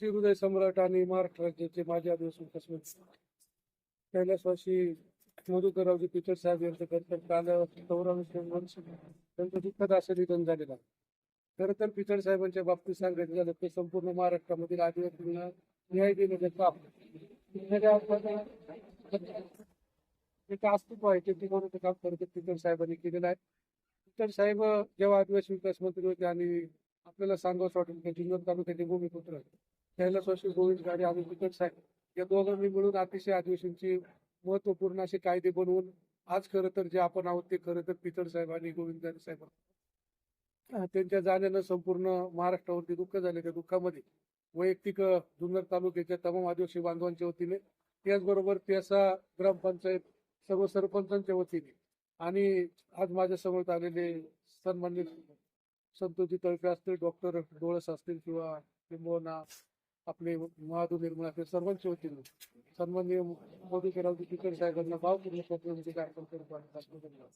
श्री हृदय सम्राट आणि महाराष्ट्र राज्याचे माजी आदिवासी विकास मंत्री कैलासवासी मधुकररावजी पिचड साहेब यांचं कर्तव्य काल त्यांचं दुःखद असं निधन झालेलं खरं तर पिचड साहेबांच्या बाबतीत सांगायचं झालं तर संपूर्ण महाराष्ट्रामधील आदिवासींना न्याय देण्याचं काम एक अस्तित्व आहे ते टिकवण्याचं काम खरं तर पिचड साहेबांनी केलेलं आहे. पिचड साहेब जेव्हा आदिवासी विकास मंत्री होते आणि आपल्याला सांगावं वाटेल की जुन्नर तालुक्याचे भूमिपुत्र कैलासवासी गोविंद गाडी आणि पिचड साहेब. या दोघांनी मिळून अतिशय आदिवासींची महत्त्वपूर्ण असे कायदे बनवून आज खरं तर जे आपण आहोत ते खरं तर पितळ साहेब आणि गोविंद साहेब त्यांच्या जाण्यानं संपूर्ण महाराष्ट्रावरती दुःख झाले त्या दुःखामध्ये. वैयक्तिक जुन्नर तालुक्याच्या तमाम आदिवासी बांधवांच्या वतीने त्याचबरोबर त्याचा ग्रामपंचायत सर्व सरपंचांच्या वतीने आणि आज माझ्यासमोर आलेले सन्मान्य संतोषी तळपे असतील डॉक्टर डोळस असतील किंवा किंबोना आपले महादू निर्मळ असतील सर्वांच्या सन्मान्य मोदी करावजी टिकर साहेबांना भाव भावपूर्ण कार्यक्रम करतो